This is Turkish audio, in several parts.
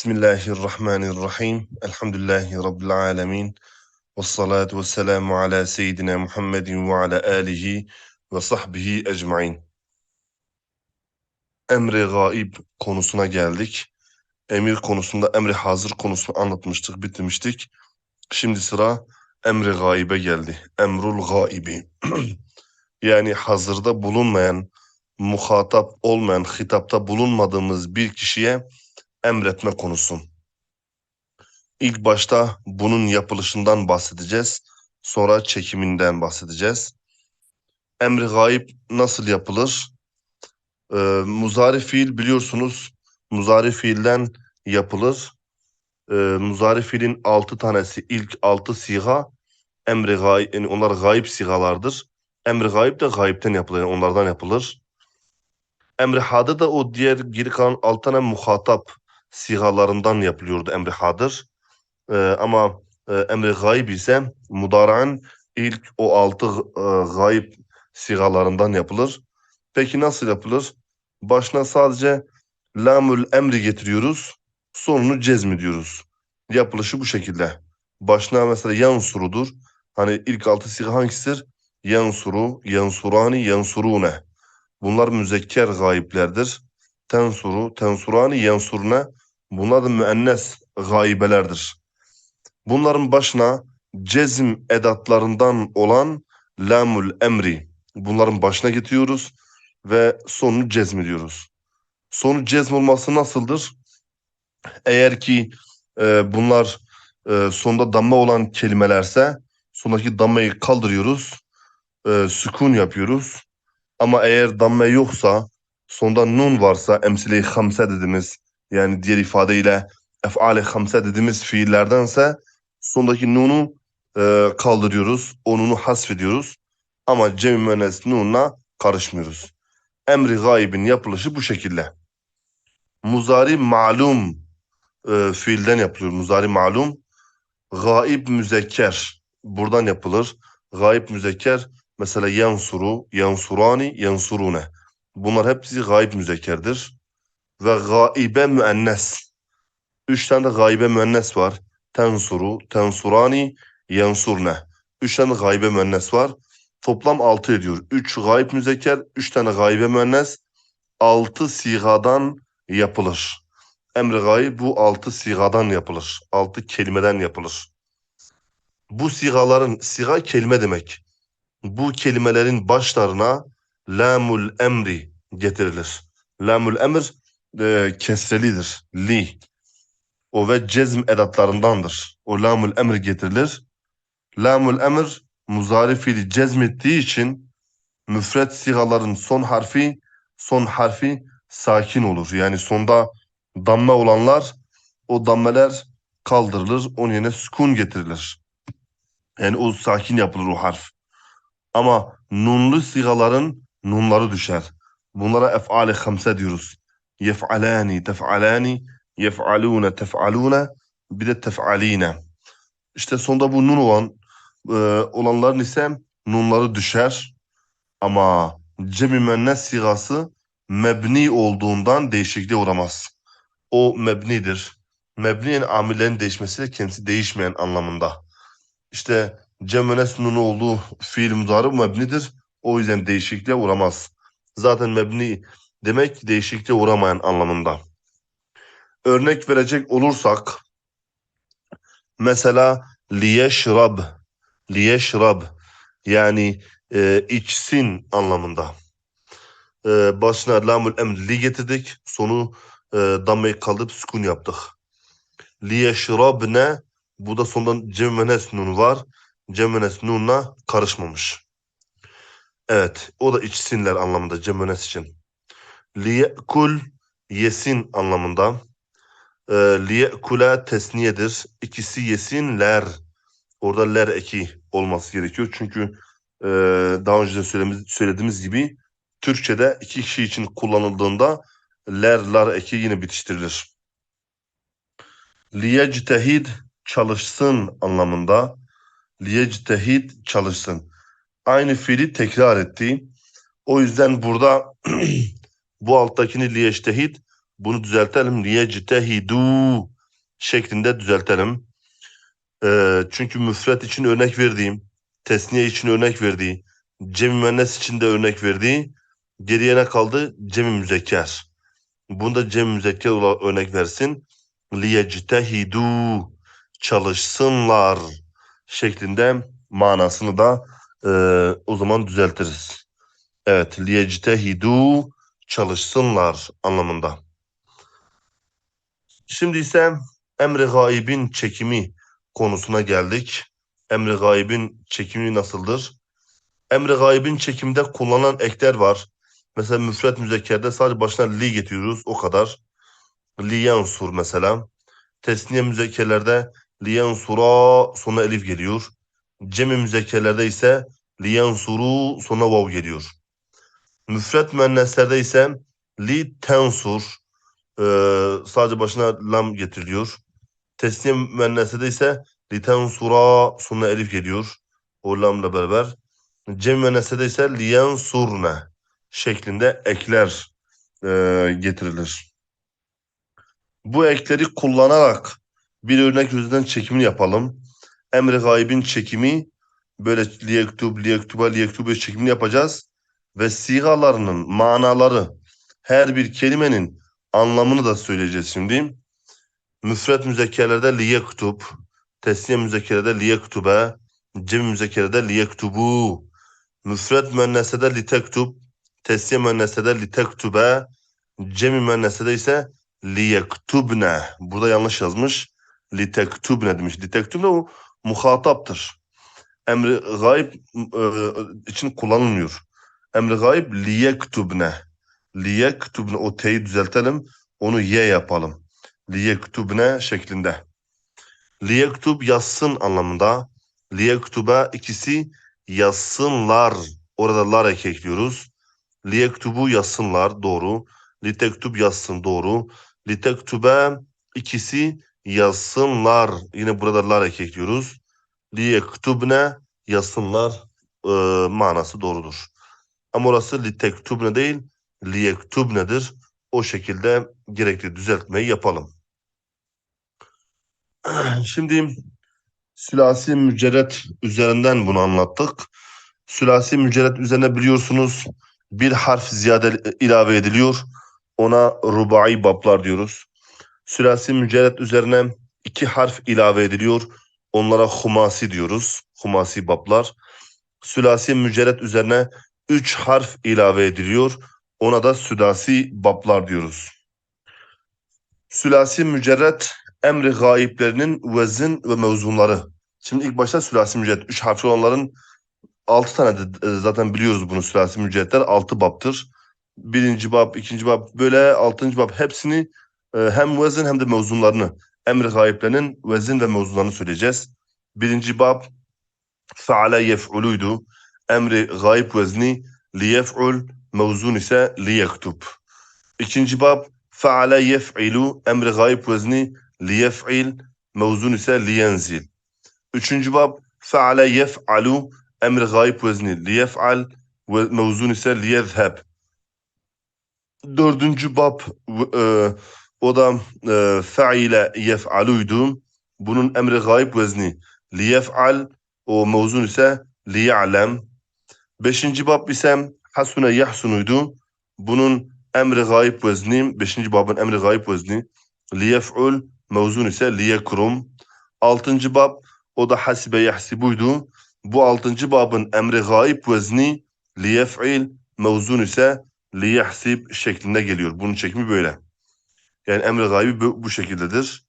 Bismillahirrahmanirrahim. Elhamdülillahi Rabbil alemin. Ve salatu ve selamu ala seyyidina Muhammedin ve ala alihi ve sahbihi ecmain. Emri gaib konusuna geldik. Emir konusunda emri hazır konusunu anlatmıştık, bitirmiştik. Şimdi sıra emri gaibe geldi. Emrul gaibi. yani hazırda bulunmayan, muhatap olmayan, hitapta bulunmadığımız bir kişiye emretme konusu. İlk başta bunun yapılışından bahsedeceğiz. Sonra çekiminden bahsedeceğiz. Emri gayb nasıl yapılır? Ee, muzari fiil biliyorsunuz muzari fiilden yapılır. Ee, muzari fiilin altı tanesi ilk altı siga emri gayb yani onlar gayb sigalardır. Emri gayb de gayipten yapılır. Yani onlardan yapılır. Emri hadı da o diğer geri kalan altı tane muhatap sigalarından yapılıyordu emri hadır. Ee, ama e, emri gayb ise mudara'ın ilk o altı e, gayb sigalarından yapılır. Peki nasıl yapılır? Başına sadece lamül emri getiriyoruz. Sonunu cezmediyoruz. Yapılışı bu şekilde. Başına mesela yansurudur. Hani ilk altı siga hangisidir? Yansuru, yansurani, yansurune. Bunlar müzekker gayiplerdir. Tensuru, tensurani, yansurne. Bunlar da müennes gaybelerdir. Bunların başına cezm edatlarından olan lamul emri bunların başına getiriyoruz ve sonunu cezmediyoruz. Sonu cezm olması nasıldır? Eğer ki e, bunlar e, sonda damla olan kelimelerse sondaki dammayı kaldırıyoruz, e, sükun yapıyoruz. Ama eğer damme yoksa, sonda nun varsa, emsile-i hamse dediğimiz yani diğer ifadeyle ef'ale hamse dediğimiz fiillerdense sondaki nunu e, kaldırıyoruz. O nunu hasfediyoruz. Ama cem-i müennes nunla karışmıyoruz. Emri gaybin yapılışı bu şekilde. Muzari malum e, fiilden yapılıyor. Muzari malum. Gaib müzekker. Buradan yapılır. Gaib müzekker mesela yansuru, yansurani, yansurune. Bunlar hepsi gaib müzekkerdir. Ve gaibe müennes. Üç tane de gaybe müennes var. Tensuru, tensurani, yansurne. Üç tane gaybe müennes var. Toplam altı ediyor. Üç gayb müzekker, üç tane gaybe müennes. Altı sigadan yapılır. Emri gayb bu altı sigadan yapılır. Altı kelimeden yapılır. Bu sigaların, siga kelime demek. Bu kelimelerin başlarına lamul emri getirilir. Lamul emr e, kesrelidir. Li. O ve cezm edatlarındandır. O lamul emr getirilir. Lamul emr muzari fiili cezmettiği için müfret sigaların son harfi son harfi sakin olur. Yani sonda damla olanlar o dammeler kaldırılır. Onun yerine sükun getirilir. Yani o sakin yapılır o harf. Ama nunlu sigaların nunları düşer. Bunlara ef'ale hamse diyoruz. Yef'alani, tef'alani, yef'alune, tef'alune, bir de tef'aline. İşte sonda bu nun olan e, olanların ise nunları düşer. Ama cem-i müennes sigası mebni olduğundan değişikliğe uğramaz. O mebnidir. Mebniyen amillerin değişmesiyle kendisi değişmeyen anlamında. İşte cem müennes nunu olduğu fiil mudarı mebnidir. O yüzden değişikliğe uğramaz. Zaten mebni demek değişikliğe uğramayan anlamında. Örnek verecek olursak mesela liyeşrab liyeşrab yani e, içsin anlamında. E, başına lamul emr li getirdik. Sonu e, dammayı kaldırıp sükun yaptık. Liyeşrab ne? Bu da sondan cemmenes nun var. Cemmenes nunla karışmamış. Evet. O da içsinler anlamında cemmenes için. Liyekul yesin anlamında. E, liyekula tesniyedir. İkisi yesinler. Orada ler eki olması gerekiyor. Çünkü e, daha önce de söylediğimiz, söylediğimiz gibi Türkçe'de iki kişi için kullanıldığında ler lar eki yine bitiştirilir. Liyectehid çalışsın anlamında. Liyectehid çalışsın. Aynı fiili tekrar etti. O yüzden burada bu alttakini liyectehid Bunu düzeltelim. Liyectehidu şeklinde düzeltelim. Ee, çünkü müfret için örnek verdiğim, tesniye için örnek verdiği, cem müennes için de örnek verdiği, geriye ne kaldı? Cem müzekker. Bunda cem müzekker olarak örnek versin. Liyectehidu çalışsınlar şeklinde manasını da e, o zaman düzeltiriz. Evet, liyectehidu çalışsınlar anlamında. Şimdi ise emri gaibin çekimi konusuna geldik. Emri gaibin çekimi nasıldır? Emri gaibin çekimde kullanılan ekler var. Mesela müfret müzekkerde sadece başına li getiriyoruz o kadar. Li yansur mesela. Tesniye müzekkerlerde li yansura sonra elif geliyor. Cemi müzekkerlerde ise li yansuru sonra vav geliyor. Müfret müenneslerde ise li tensur e, sadece başına lam getiriliyor. Tesniye müenneste ise litensura sonra elif geliyor. O lamla beraber. Cem müenneste ise liyensurne şeklinde ekler e, getirilir. Bu ekleri kullanarak bir örnek yüzünden çekimini yapalım. Emri gaybin çekimi böyle liyektub, liyektuba, liyektube çekimini yapacağız. Ve sigalarının manaları her bir kelimenin anlamını da söyleyeceğiz şimdi. Müfret müzekkerlerde liyektub, tesniye müzekkerede liyektube, cem müzekkerede liyektubu, müfret müennesede litektub, tesniye müennesede litektube, cem müennesede ise liyektubne. Burada yanlış yazmış. Litektubne demiş. Litektubne o muhataptır. Emri gayb e, için kullanılmıyor. Emri gayb liyektubne. Liyektubne o t'yi düzeltelim. Onu ye yapalım. Liyektubne şeklinde. Liyektub yazsın anlamında. Liyektuba ikisi yazsınlar. Orada lar ek ekliyoruz. Liyektubu yazsınlar doğru. Litektub yazsın doğru. Litektube ikisi yazsınlar. Yine burada lar ek ekliyoruz. Liyektubne yazsınlar e, manası doğrudur. Ama orası litektubne değil liyektubnedir. O şekilde gerekli düzeltmeyi yapalım. Şimdi sülasi mücerret üzerinden bunu anlattık. Sülasi mücerret üzerine biliyorsunuz bir harf ziyade ilave ediliyor. Ona rubai bablar diyoruz. Sülasi mücerret üzerine iki harf ilave ediliyor. Onlara humasi diyoruz. Humasi bablar. Sülasi mücerret üzerine üç harf ilave ediliyor. Ona da südasi bablar diyoruz. Sülasi mücerret emri gaiplerinin vezin ve mevzunları. Şimdi ilk başta sülasi mücerret. Üç harfli olanların altı tane de, e, zaten biliyoruz bunu sülasi mücerretler. Altı baptır. Birinci bab, ikinci bab böyle altıncı bab hepsini e, hem vezin hem de mevzunlarını emri gaiplerinin vezin ve mevzunlarını söyleyeceğiz. Birinci bab feale yef'uluydu. Emri gayb vezni liyef'ul mevzun ise liyektub. İkinci bab feale yef'ilu emri gayb vezni liyef'il mevzun ise liyenzil. Üçüncü bab feale yef'alu emri gayb vezni liyef'al ve mevzun ise liyezheb. Dördüncü bab e, o da e, feile yef'aluydu. Bunun emri gayb vezni liyef'al o mevzun ise liya'lem. Beşinci bab ise hasune yahsunuydu. Bunun emri gayb vezni, beşinci babın emri gayb vezni liyef'ul mevzun ise liyekrum. Altıncı bab o da hasibe yahsibuydu. Bu altıncı babın emri gayb vezni liyef'il mevzun ise liyahsib şeklinde geliyor. Bunun çekimi böyle. Yani emri gaybi bu, bu şekildedir.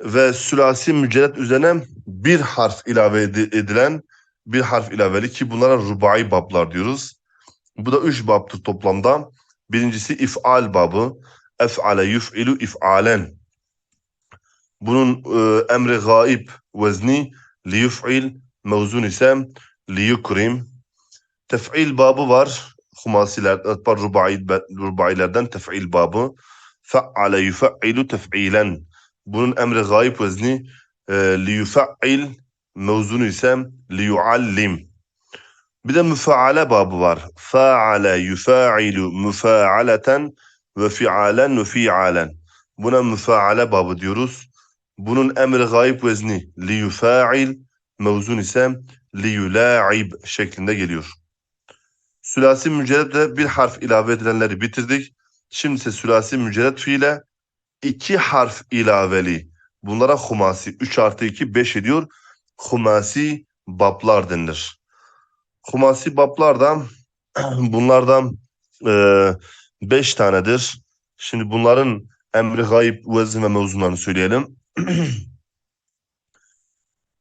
Ve sülasi mücerret üzerine bir harf ilave edilen bir harf ilaveli ki bunlara rubai bablar diyoruz. Bu da üç babtır toplamda. Birincisi if'al babı. Ef'ale yuf'ilu if'alen. Bunun e, emri gaib vezni li yuf'il mevzun ise li yukrim. Tef'il babı var. Humasiler, rubai, rubailerden tef'il babı. Fe'ale yuf'ilu tef'ilen. Bunun emri gaib vezni e, li yuf'il mevzunu ise li yuallim. Bir de müfaale babı var. Faale yufa'ilu müfa'aleten ve fialen ve fialen. Buna müfaale babı diyoruz. Bunun emri gayb vezni li yufail, mevzun ise li şeklinde geliyor. Sülasi mücerredle bir harf ilave edilenleri bitirdik. Şimdi ise sülasi mücerred fiile iki harf ilaveli. Bunlara humasi. 3 artı 2 5 ediyor. Humasi bablar denilir. Humasi bablardan bunlardan 5 e, tanedir. Şimdi bunların emri gayb vezin ve mevzunlarını söyleyelim.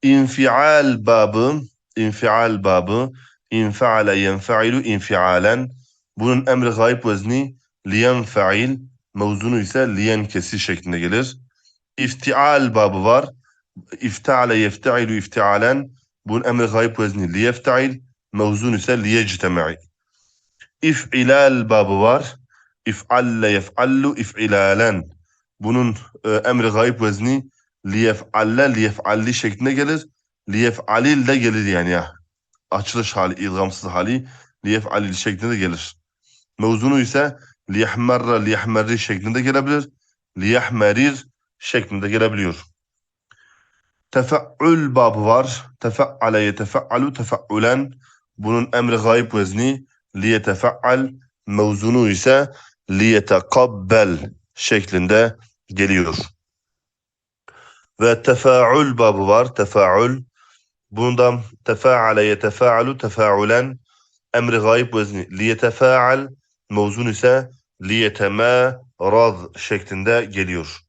İnfial babı, infial babı, infaale yenfailu infialen. Bunun emri gayb vezni liyenfail, mevzunu ise liyenkesi şeklinde gelir. İftial babı var. İftale yeftailu iftialen. Bunun emri gayb vezni liyeftail, mevzun ise liyectema'i. İf'ilal babı var. İf'alle yef'allu if'ilalen. Bunun e, emri gayb vezni liyef'alle liyef'alli şeklinde gelir. Liyef'alil de gelir yani ya. Açılış hali, ilgamsız hali liyef'alil şeklinde gelir. Mevzunu ise liyehmerra liyehmerri şeklinde gelebilir. Liyehmerir şeklinde gelebiliyor. Tefe'ül babı var. Tefe'ale yetefe'alu tefe'ulen. Bunun emri gayb vezni liyetefe'al. Mevzunu ise liyetekabbel şeklinde geliyor. Ve tefaül babı var. Tefaül. Bundan tefaale yetefaalu tefaulen emri gayb vezni liyetefaal mevzun ise liyetemarad şeklinde geliyor.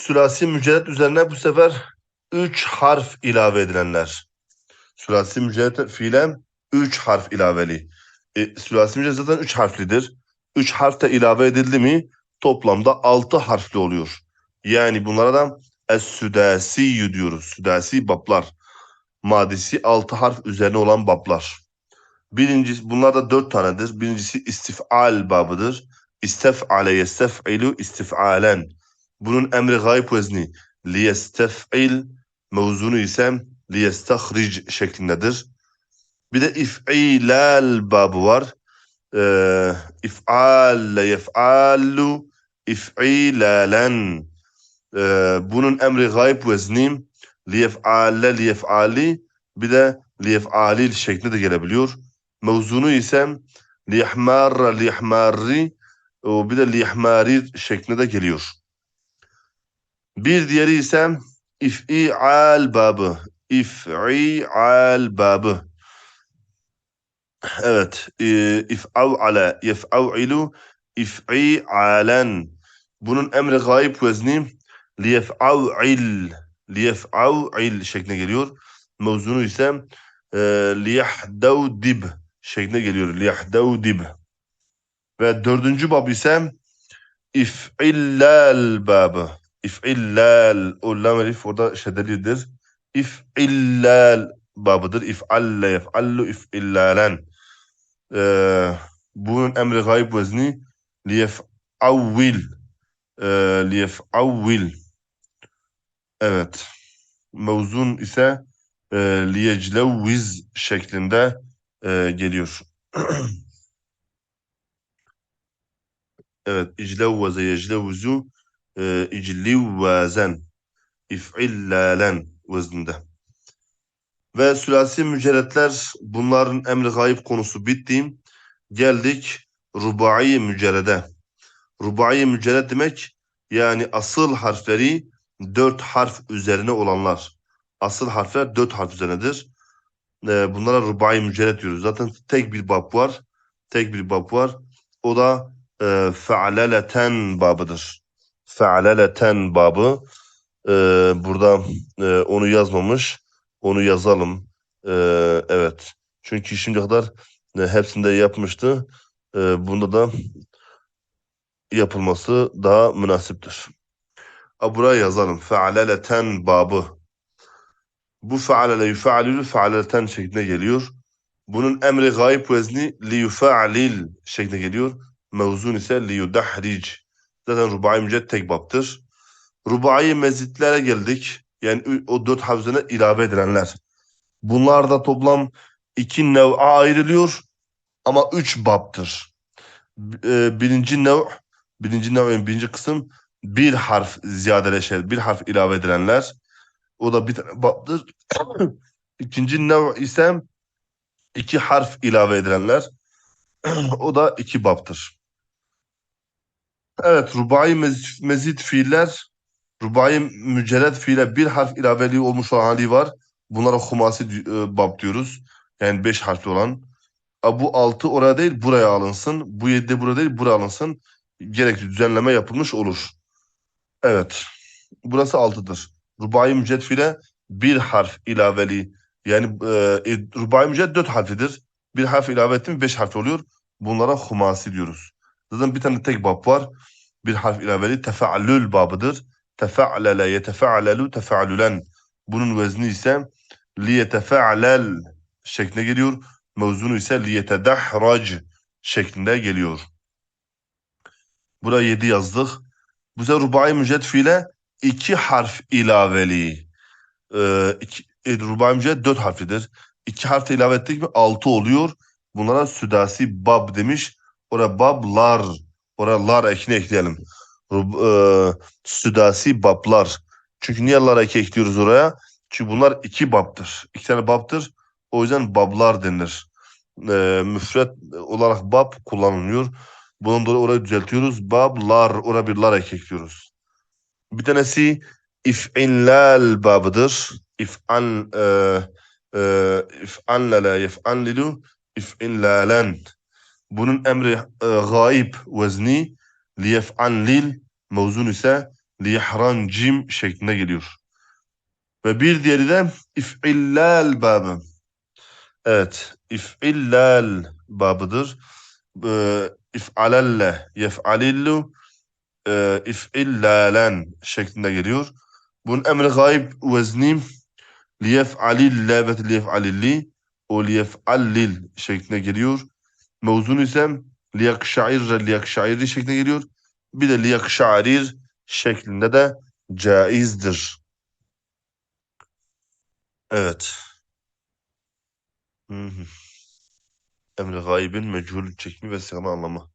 Sülasi mücerret üzerine bu sefer üç harf ilave edilenler. Sülasi mücerret fiile üç harf ilaveli. E, sülasi mücerret zaten üç harflidir. Üç harf de ilave edildi mi toplamda altı harfli oluyor. Yani bunlara da Es-Südasi diyoruz. Südasi bablar. Madisi altı harf üzerine olan bablar. Birincisi, bunlar da dört tanedir. Birincisi istifal babıdır. İstef'ale yestef'ilu istif'alen. Bunun emri gayb vezni liyestef'il mevzunu ise liyestahric şeklindedir. Bir de if'ilal babı var. Ee, if'alle yef'allu if'ilalen. Ee, bunun emri gayb vezni liyef'ale liyef'ali bir de liyef'alil şeklinde de gelebiliyor. Mevzunu ise liyehmarra liyehmarri bir de liyehmarir şeklinde de geliyor. Bir diğeri ise if'i'al babı. İf'i'al babı. Evet. İf'av'ale yef'av'ilu if'i'alen. Bunun emri gayb vezni liyef'av'il liyef'av'il şeklinde geliyor. Mevzunu ise e, liyahdevdib şeklinde geliyor. Liyahdevdib. Ve dördüncü bab ise if'illal babı. İf'illal. O lam elif orada şeddelidir. İf'illal babıdır. İf'alle yef'allu if'illalen. Ee, bunun emri gayb vezni liyef'avvil. Ee, liyef'avvil. Evet. Mevzun ise e, liyeclevviz şeklinde e, geliyor. evet. İclevveze yeclevvizu e, iclivvazen if'illalen vezninde. Ve sülasi mücerretler bunların emri gayb konusu bitti. Geldik rubai mücerrede. Rubai mücerred demek yani asıl harfleri dört harf üzerine olanlar. Asıl harfler dört harf üzerinedir. E, bunlara rubai mücerret diyoruz. Zaten tek bir bab var. Tek bir bab var. O da e, fe'aleleten babıdır. Fe'aleleten babı. E, burada e, onu yazmamış. Onu yazalım. E, evet. Çünkü şimdiye kadar e, hepsinde yapmıştı. E, bunda da yapılması daha münasiptir. Buraya yazalım. Fealeleten babı. Bu fealele yufealülü fealeleten şeklinde geliyor. Bunun emri gayb vezni li yufealil şeklinde geliyor. Mevzun ise li yudahric. Zaten rubai müced tek baptır. Rubai mezitlere geldik. Yani o dört havzına ilave edilenler. Bunlar da toplam iki nev'a ayrılıyor ama üç baptır. e, birinci nev, birinci nev'in birinci kısım bir harf ziyadeleşen, bir harf ilave edilenler. O da bir tane babdır. İkinci nev ise iki harf ilave edilenler. o da iki baptır. Evet, rubai mez- mezid fiiller, rubai mücerred fiile bir harf ilaveli olmuş olan hali var. Bunlara humasi e, bab diyoruz. Yani beş harfli olan. Bu altı oraya değil buraya alınsın. Bu yedi de buraya değil buraya alınsın. Gerekli düzenleme yapılmış olur. Evet. Burası altıdır. Rubai müced fiile bir harf ilaveli. Yani e, e, rubai müced dört harflidir. Bir harf ilave ettim beş harf oluyor. Bunlara humasi diyoruz. Zaten bir tane tek bab var. Bir harf ilaveli tefeallül babıdır. Tefeallele yetefeallelu tefeallülen. Bunun vezni ise liyetefeallel şekline geliyor. Mevzunu ise liyetedahrac şeklinde geliyor. Buraya 7 yazdık. Bu sefer rubai müced fiile iki harf ilaveli. Ee, iki, e, rubai müced dört harflidir. İki harf ilave ettik mi altı oluyor. Bunlara südasi bab demiş. Oraya bablar. Oraya lar ekini ekleyelim. E, südasi bablar. Çünkü niye lar eki ekliyoruz oraya? Çünkü bunlar iki babdır. İki tane babdır. O yüzden bablar denir. E, müfret olarak bab kullanılmıyor. Bunun dolayı orayı düzeltiyoruz. Bablar, oraya bir lar ek ekliyoruz. Bir tanesi if'inlal babıdır. İf'an e, e, if'anlala yef'anlilu if'inlalen. Bunun emri e, gaib vezni liyef'anlil mevzun ise liyehrancim şeklinde geliyor. Ve bir diğeri de if'illal babı. Evet, if'illal babıdır. E, if'alalle yef'alillu e, if'illalen şeklinde geliyor. Bunun emri gayb vezni liyef'alille ve liyef'alilli o liyef'allil şeklinde geliyor. Mevzun ise liyakşairre liyakşairri şeklinde geliyor. Bir de liyakşarir şeklinde de caizdir. Evet. Hı. Emri gaybin mechul çekimi ve sigama anlamı.